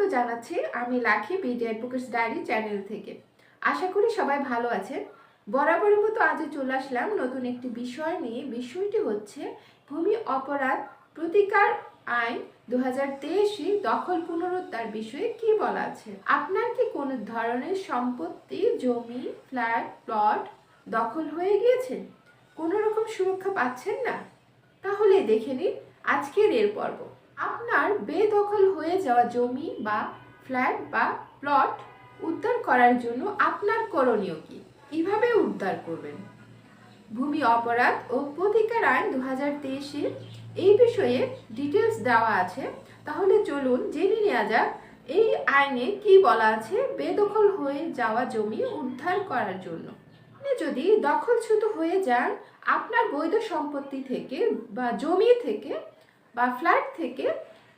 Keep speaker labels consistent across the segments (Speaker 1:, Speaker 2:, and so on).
Speaker 1: স্বাগত জানাচ্ছি, আমি লাখি বিডি অ্যাডভোকেটস ডায়েরি চ্যানেল থেকে। আশা করি সবাই ভালো আছেন। বরাবরের মতো আজও চলে আসলাম নতুন একটি বিষয় নিয়ে। বিষয়টি হচ্ছে ভূমি অপরাধ প্রতিকার আইন দু হাজার তেইশে দখল পুনরুদ্ধার বিষয়ে কি বলা আছে? আপনার কি কোনো ধরনের সম্পত্তি, জমি, ফ্ল্যাট, প্লট দখল হয়ে গিয়েছে? কোনো রকম সুরক্ষা পাচ্ছেন না? তাহলে দেখে নিন আজকের এর পর্ব। আপনার বেদখল হয়ে যাওয়া জমি বা ফ্ল্যাট বা প্লট উদ্ধার করার জন্য আপনার করণীয় কি? কীভাবে উদ্ধার করবেন? ভূমি অপরাধ ও প্রতিকার আইন দু হাজার এই বিষয়ে ডিটেলস দেওয়া আছে। তাহলে চলুন জেনে নেওয়া যাক, এই আইনে কি বলা আছে? বেদখল হয়ে যাওয়া জমি উদ্ধার করার জন্য। আপনি যদি দখলচ্যুত হয়ে যান, আপনার বৈধ সম্পত্তি থেকে বা জমি থেকে বা ফ্ল্যাট থেকে,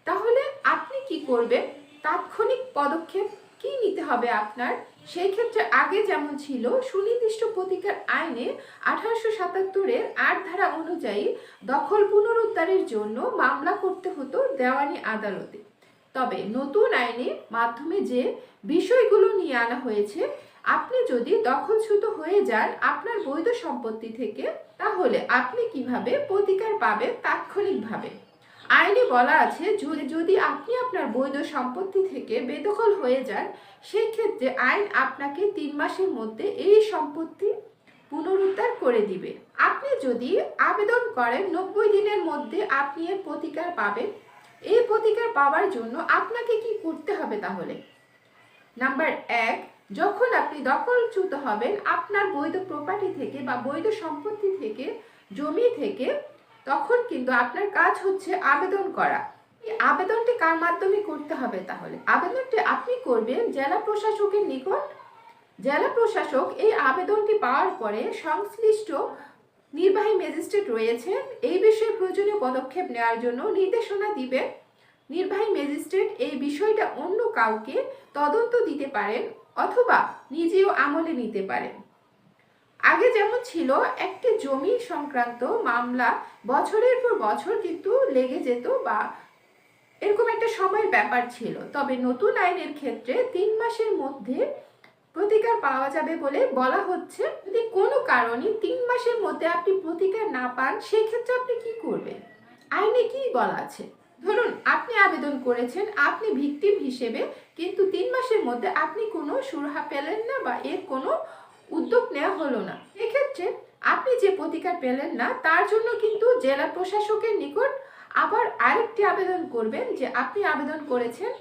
Speaker 1: তাহলে আপনি কি করবেন? তাৎক্ষণিক পদক্ষেপ কি নিতে হবে আপনার? সেই ক্ষেত্রে আগে যেমন ছিল, সুনির্দিষ্ট প্রতিকার আইনে আঠারোশো সাতাত্তরের আট ধারা অনুযায়ী দখল পুনরুদ্ধারের জন্য মামলা করতে হতো দেওয়ানি আদালতে। তবে নতুন আইনের মাধ্যমে যে বিষয়গুলো নিয়ে আনা হয়েছে, আপনি যদি দখলচ্যুত হয়ে যান আপনার বৈধ সম্পত্তি থেকে, তাহলে আপনি কীভাবে প্রতিকার পাবেন তাৎক্ষণিকভাবে? আইনে বলা আছে, যদি আপনি আপনার বৈধ সম্পত্তি থেকে বেদখল হয়ে যান সেই ক্ষেত্রে আইন আপনাকে তিন মাসের মধ্যে এই সম্পত্তি পুনরুদ্ধার করে দিবে। আপনি যদি আবেদন করেন, নব্বই দিনের মধ্যে আপনি এর প্রতিকার পাবেন। এই প্রতিকার পাওয়ার জন্য আপনাকে কি করতে হবে তাহলে? নাম্বার এক, যখন আপনি দখলচ্যুত হবেন, আপনার বৈধ প্রপার্টি থেকে বা বৈধ সম্পত্তি থেকে, জমি থেকে তখন কিন্তু আপনার কাজ হচ্ছে আবেদন করা। এই আবেদনটি কার মাধ্যমে করতে হবে তাহলে? আবেদনটি আপনি করবেন জেলা প্রশাসকের নিকট। জেলা প্রশাসক এই আবেদনটি পাওয়ার পরে সংশ্লিষ্ট নির্বাহী ম্যাজিস্ট্রেট রয়েছেন। এই বিষয়ে প্রয়োজনীয় পদক্ষেপ নেওয়ার জন্য নির্দেশনা দিবেন। নির্বাহী ম্যাজিস্ট্রেট এই বিষয়টা অন্য কাউকে তদন্ত দিতে পারেন অথবা নিজেও আমলে নিতে পারেন। আগে যেমন ছিল, একটি জমি সংক্রান্ত মামলা বছরের পর বছর কিন্তু লেগে যেত বা এরকম একটা সময়ের ব্যাপার ছিল। তবে নতুন আইনের ক্ষেত্রে তিন মাসের মধ্যে প্রতিকার পাওয়া যাবে বলে বলা হচ্ছে। যদি কোনো কারণে তিন মাসের মধ্যে আপনি প্রতিকার না পান, সেক্ষেত্রে আপনি কি করবেন? আইনে কি বলা আছে? ধরুন, আপনি আবেদন করেছেন, আপনি ভিকটিম হিসেবে কিন্তু তিন মাসের মধ্যে আপনি কোনো সুরাহা পেলেন না বা এর কোনো উদ্যোগ নেওয়া হলো না। এক্ষেত্রে আপনি যে প্রতিকার পেলেন না, তার জন্য কিন্তু জেলা প্রশাসকের নিকট আবার আরেকটি আবেদন করবেন যে আপনি আবেদন করেছেন।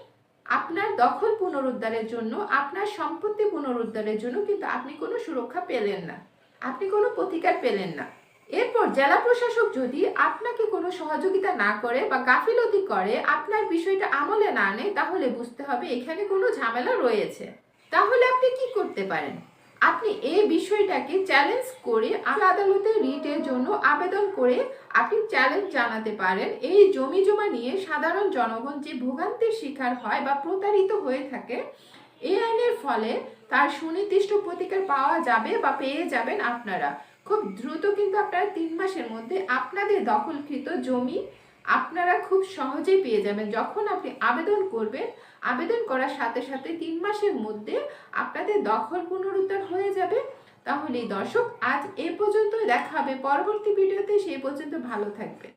Speaker 1: আপনার দখল পুনরুদ্ধারের জন্য, আপনার সম্পত্তি পুনরুদ্ধারের জন্য কিন্তু আপনি কোনো সুরক্ষা পেলেন না। আপনি কোনো প্রতিকার পেলেন না। এরপর জেলা প্রশাসক যদি আপনাকে কোনো সহযোগিতা না করে বা গাফিলতি করে, আপনার বিষয়টা আমলে না নেয় তাহলে বুঝতে হবে এখানে কোনো ঝামেলা রয়েছে। তাহলে আপনি কি করতে পারেন? আপনি এই বিষয়টাকে চ্যালেঞ্জ করে আদালতে রিটের জন্য আবেদন করে আপনি চ্যালেঞ্জ জানাতে পারেন। এই জমি জমা নিয়ে সাধারণ জনগণ যে ভোগান্তির শিকার হয় বা প্রতারিত হয়ে থাকে, এই আইনের ফলে তার সুনির্দিষ্ট প্রতিকার পাওয়া যাবে বা পেয়ে যাবেন আপনারা। খুব দ্রুত কিন্তু আপনারা তিন মাসের মধ্যে আপনাদের দখলকৃত জমি আপনারা খুব সহজেই পেয়ে যাবেন। যখন আপনি আবেদন করবেন, আবেদন করার সাথে সাথে তিন মাসের মধ্যে আপনাদের দখল পুনরুদ্ধার হয়ে যাবে। তাহলে দর্শক, আজ এ পর্যন্ত দেখাবে পরবর্তী ভিডিওতে। সেই পর্যন্ত ভালো থাকবে